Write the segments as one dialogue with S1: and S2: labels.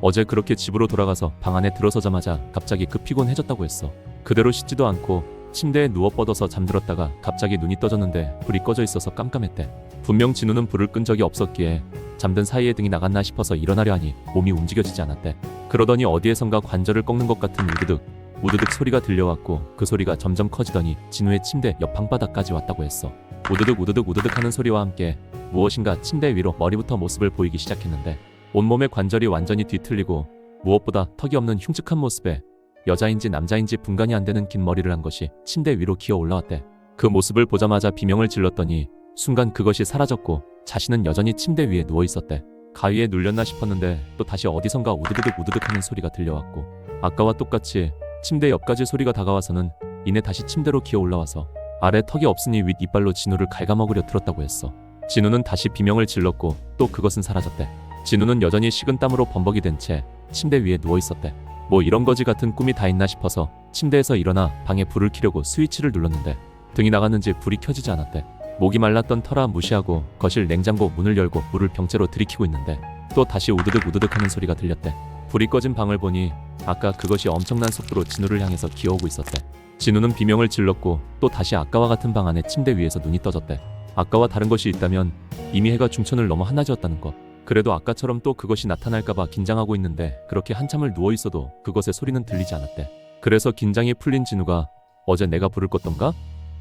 S1: 어제 그렇게 집으로 돌아가서 방 안에 들어서자마자 갑자기 급 피곤해졌다고 했어. 그대로 씻지도 않고 침대에 누워 뻗어서 잠들었다가 갑자기 눈이 떠졌는데 불이 꺼져 있어서 깜깜했대. 분명 진우는 불을 끈 적이 없었기에 잠든 사이에 등이 나갔나 싶어서 일어나려 하니 몸이 움직여지지 않았대. 그러더니 어디에선가 관절을 꺾는 것 같은 우드득 우드득 소리가 들려왔고 그 소리가 점점 커지더니 진우의 침대 옆 방바닥까지 왔다고 했어. 우드득 우드득 우드득 하는 소리와 함께 무엇인가 침대 위로 머리부터 모습을 보이기 시작했는데 온몸의 관절이 완전히 뒤틀리고 무엇보다 턱이 없는 흉측한 모습에 여자인지 남자인지 분간이 안 되는 긴 머리를 한 것이 침대 위로 기어 올라왔대. 그 모습을 보자마자 비명을 질렀더니 순간 그것이 사라졌고 자신은 여전히 침대 위에 누워 있었대. 가위에 눌렸나 싶었는데 또 다시 어디선가 우드득 우드득 하는 소리가 들려왔고 아까와 똑같이 침대 옆까지 소리가 다가와서는 이내 다시 침대로 기어 올라와서 아래 턱이 없으니 윗 이빨로 진우를 갉아먹으려 들었다고 했어. 진우는 다시 비명을 질렀고 또 그것은 사라졌대. 진우는 여전히 식은 땀으로 범벅이 된 채 침대 위에 누워 있었대. 뭐 이런 거지 같은 꿈이 다 있나 싶어서 침대에서 일어나 방에 불을 켜려고 스위치를 눌렀는데 등이 나갔는지 불이 켜지지 않았대. 목이 말랐던 터라 무시하고 거실 냉장고 문을 열고 물을 병째로 들이키고 있는데 또 다시 우드득 우드득 하는 소리가 들렸대. 불이 꺼진 방을 보니 아까 그것이 엄청난 속도로 진우를 향해서 기어오고 있었대. 진우는 비명을 질렀고 또 다시 아까와 같은 방 안에 침대 위에서 눈이 떠졌대. 아까와 다른 것이 있다면 이미 해가 중천을 넘어 한낮이었다는 것. 그래도 아까처럼 또 그것이 나타날까봐 긴장하고 있는데 그렇게 한참을 누워 있어도 그것의 소리는 들리지 않았대. 그래서 긴장이 풀린 진우가 어제 내가 불을 껐던가?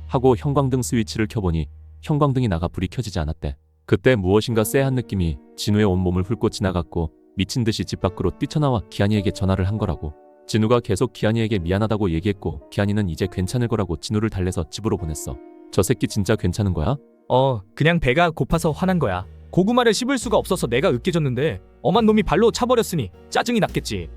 S1: 하고 형광등 스위치를 켜보니 형광등이 나가 불이 켜지지 않았대. 그때 무엇인가 쎄한 느낌이 진우의 온몸을 훑고 지나갔고 미친 듯이 집 밖으로 뛰쳐나와 기한이에게 전화를 한 거라고. 진우가 계속 기한이에게 미안하다고 얘기했고 기한이는 이제 괜찮을 거라고 진우를 달래서 집으로 보냈어. 저 새끼 진짜 괜찮은 거야?
S2: 어, 그냥 배가 고파서 화난 거야. 고구마를 씹을 수가 없어서 내가 으깨졌는데 엄한 놈이 발로 차버렸으니 짜증이 났겠지.